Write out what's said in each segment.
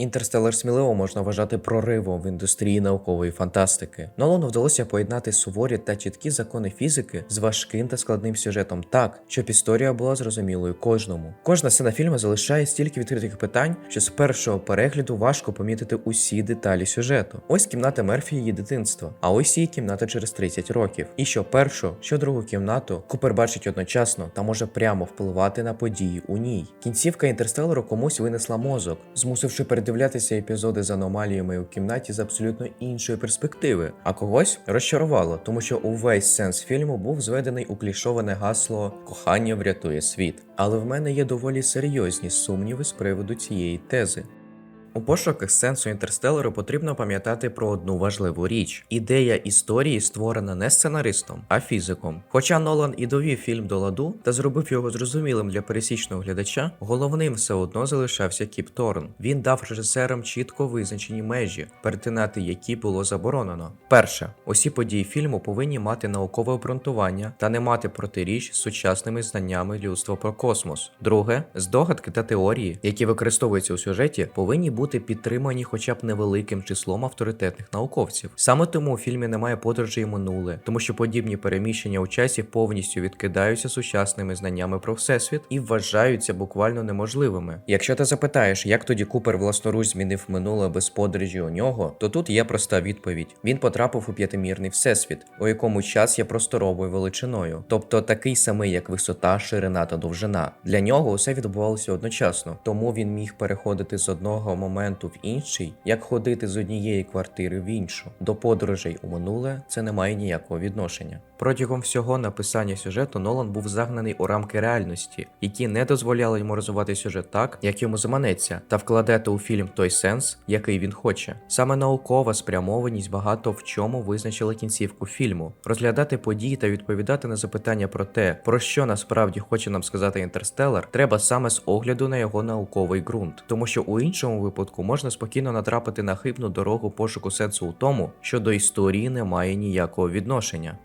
Інтерстелар сміливо можна вважати проривом в індустрії наукової фантастики. Нолану вдалося поєднати суворі та чіткі закони фізики з важким та складним сюжетом так, щоб історія була зрозумілою кожному. Кожна сцена фільму залишає стільки відкритих питань, що з першого перегляду важко помітити усі деталі сюжету. Ось кімната Мерфі її дитинства, а ось її кімната через 30 років. І що першу, що другу кімнату Купер бачить одночасно та може прямо впливати на події у ній. Кінцівка інтерстелеру комусь винесла мозок, змусивши передивлятися епізоди з аномаліями у кімнаті з абсолютно іншої перспективи, а когось розчарувало, тому що увесь сенс фільму був зведений у клішоване гасло Кохання врятує світ. Але в мене є доволі серйозні сумніви з приводу цієї тези. У пошуках сенсу інтерстелеру потрібно пам'ятати про одну важливу річ: ідея історії створена не сценаристом, а фізиком. Хоча Нолан і довів фільм до ладу та зробив його зрозумілим для пересічного глядача, головним все одно залишався Кіп Торн. Він дав режисерам чітко визначені межі, перетинати які було заборонено. Перше, усі події фільму повинні мати наукове обґрунтування та не мати протиріч з сучасними знаннями людства про космос. Друге, здогадки та теорії, які використовуються у сюжеті, повинні бути підтримані хоча б невеликим числом авторитетних науковців. Саме тому у фільмі немає подорожей минуле, тому що подібні переміщення у часі повністю відкидаються сучасними знаннями про всесвіт і вважаються буквально неможливими. Якщо ти запитаєш, як тоді Купер власноруч змінив минуле без подорожі у нього, то тут є проста відповідь: він потрапив у п'ятимірний всесвіт, у якому час є просторовою величиною, тобто такий самий, як висота, ширина та довжина. Для нього усе відбувалося одночасно, тому він міг переходити з одного моменту в інший, як ходити з однієї квартири в іншу. До подорожей у минуле це не має ніякого відношення. Протягом всього написання сюжету Нолан був загнаний у рамки реальності, які не дозволяли йому розвивати сюжет так, як йому заманеться, та вкладати у фільм той сенс, який він хоче. Саме наукова спрямованість багато в чому визначила кінцівку фільму, розглядати події та відповідати на запитання про те, про що насправді хоче нам сказати інтерстелар, треба саме з огляду на його науковий ґрунт, тому що у іншому випадку можна спокійно натрапити на хибну дорогу пошуку сенсу у тому, що до історії немає ніякого відношення.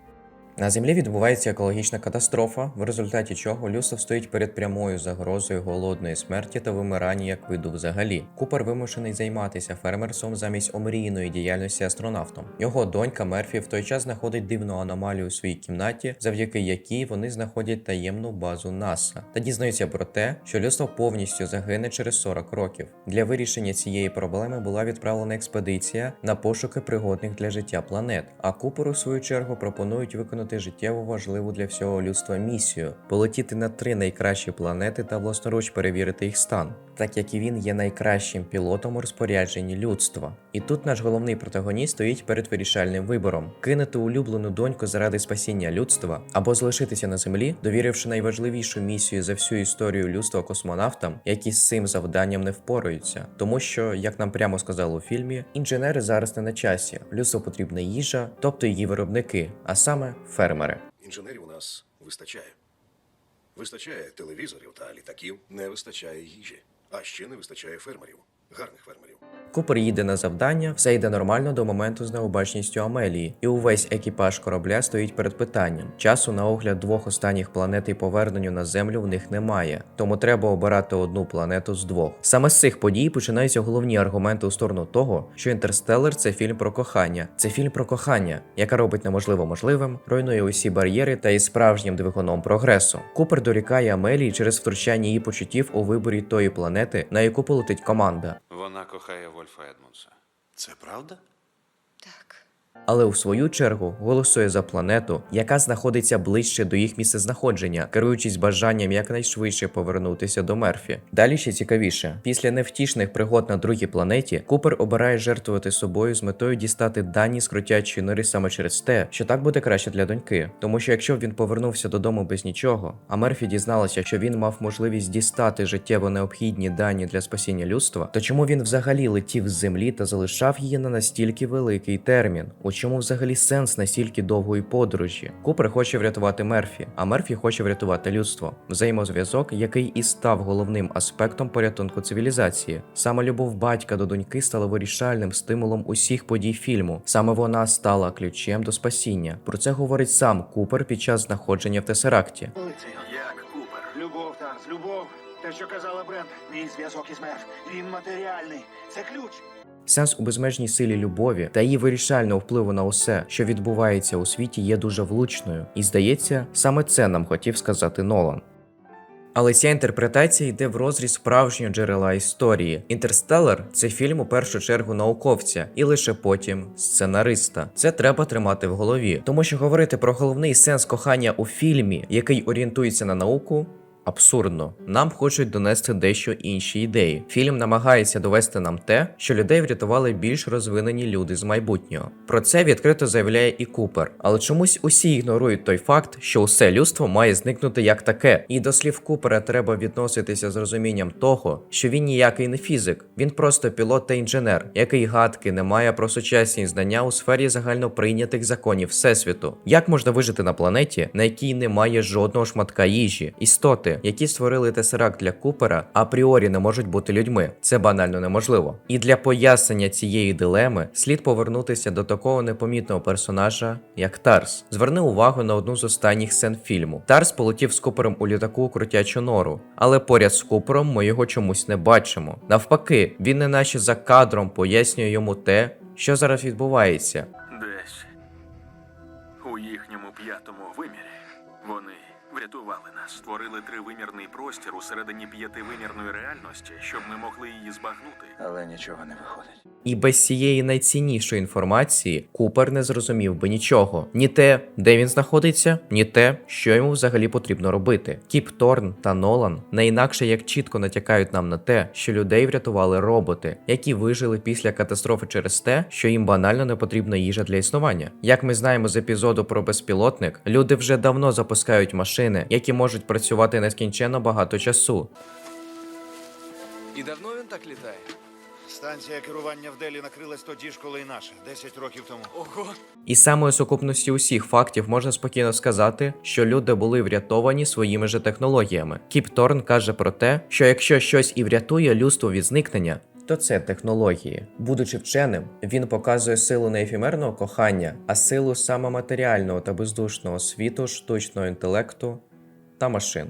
На землі відбувається екологічна катастрофа, в результаті чого людство стоїть перед прямою загрозою голодної смерті та вимирання як виду взагалі. Купер вимушений займатися фермерством замість омрійної діяльності астронавтом. Його донька Мерфі в той час знаходить дивну аномалію у своїй кімнаті, завдяки якій вони знаходять таємну базу НАСА та дізнаються про те, що людство повністю загине через 40 років. Для вирішення цієї проблеми була відправлена експедиція на пошуки пригодних для життя планет. А Куперу, в свою чергу, пропонують виконати життєво важливу для всього людства місію полетіти на три найкращі планети та власноруч перевірити їх стан, так як і він є найкращим пілотом у розпорядженні людства. І тут наш головний протагоніст стоїть перед вирішальним вибором: кинути улюблену доньку заради спасіння людства або залишитися на землі, довіривши найважливішу місію за всю історію людства космонавтам, які з цим завданням не впораються. Тому що, як нам прямо сказали у фільмі, інженери зараз не на часі. Людству потрібна їжа, тобто її виробники, а саме фермери. Інженерів у нас вистачає. Вистачає телевізорів та літаків, не вистачає їжі. А ще не вистачає фермерів, гарних фермерів. Купер їде на завдання, все йде нормально до моменту з необачністю Амелії, і увесь екіпаж корабля стоїть перед питанням. Часу на огляд двох останніх планет і поверненню на землю в них немає, тому треба обирати одну планету з двох. Саме з цих подій починаються головні аргументи у сторону того, що Інтерстеллар це фільм про кохання. Це фільм про кохання, яка робить неможливо можливим, руйнує усі бар'єри та є справжнім двигуном прогресу. Купер дорікає Амелії через втручання її почуттів у виборі тої планети, на яку полетить команда. Вона кохає Вольфа Едмунса. Це правда? Так. Але у свою чергу голосує за планету, яка знаходиться ближче до їх місцезнаходження, керуючись бажанням якнайшвидше повернутися до Мерфі. Далі ще цікавіше. Після невтішних пригод на другій планеті Купер обирає жертвувати собою з метою дістати дані з крутячої нори саме через те, що так буде краще для доньки. Тому що якщо він повернувся додому без нічого, а Мерфі дізналася, що він мав можливість дістати життєво необхідні дані для спасіння людства, то чому він взагалі летів з землі та залишав її на настільки великий термін? У чому взагалі сенс настільки довгої подорожі? Купер хоче врятувати Мерфі, а Мерфі хоче врятувати людство. Взаємозв'язок, який і став головним аспектом порятунку цивілізації. Саме любов батька до доньки стала вирішальним стимулом усіх подій фільму. Саме вона стала ключем до спасіння. Про це говорить сам Купер під час знаходження в Тесеракті. Те, що казала Бренд, мій зв'язок із Мерв, він матеріальний. Це ключ. Сенс у безмежній силі любові та її вирішального впливу на усе, що відбувається у світі, є дуже влучною, і здається, саме це нам хотів сказати Нолан. Але ця інтерпретація йде в розріз справжнього джерела історії. Інтерстеллар це фільм у першу чергу науковця, і лише потім сценариста. Це треба тримати в голові, тому що говорити про головний сенс кохання у фільмі, який орієнтується на науку. Абсурдно, нам хочуть донести дещо інші ідеї. Фільм намагається довести нам те, що людей врятували більш розвинені люди з майбутнього. Про це відкрито заявляє і Купер. Але чомусь усі ігнорують той факт, що усе людство має зникнути як таке. І до слів Купера треба відноситися з розумінням того, що він ніякий не фізик, він просто пілот та інженер, який гадки не має про сучасні знання у сфері загальноприйнятих законів всесвіту. Як можна вижити на планеті, на якій немає жодного шматка їжі, істоти, які створили тесеракт для Купера, апріорі не можуть бути людьми. Це банально неможливо. І для пояснення цієї дилеми слід повернутися до такого непомітного персонажа, як Тарс. Зверни увагу на одну з останніх сцен фільму. Тарс полетів з Купером у літаку крутячу нору, але поряд з Купером ми його чомусь не бачимо. Навпаки, він не наче за кадром пояснює йому те, що зараз відбувається. Десь у їхньому п'ятому вимірі вони врятували нас, створили тривимірний простір усередині п'ятивимірної реальності, щоб ми могли її збагнути. Але нічого не виходить. І без цієї найціннішої інформації Купер не зрозумів би нічого: ні те, де він знаходиться, ні те, що йому взагалі потрібно робити. Кіп Торн та Нолан не інакше як чітко натякають нам на те, що людей врятували роботи, які вижили після катастрофи через те, що їм банально не потрібна їжа для існування. Як ми знаємо з епізоду про безпілотник, люди вже давно запускають машини, які можуть працювати нескінченно багато часу. І давно він так літає? Станція керування в Делі накрилась тоді ж, коли і наша, 10 років тому. Ого! І самою сукупності усіх фактів можна спокійно сказати, що люди були врятовані своїми же технологіями. Кіп Торн каже про те, що якщо щось і врятує людство від зникнення. То це технології. Будучи вченим, він показує силу не ефімерного кохання, а силу самоматеріального та бездушного світу, штучного інтелекту та машин.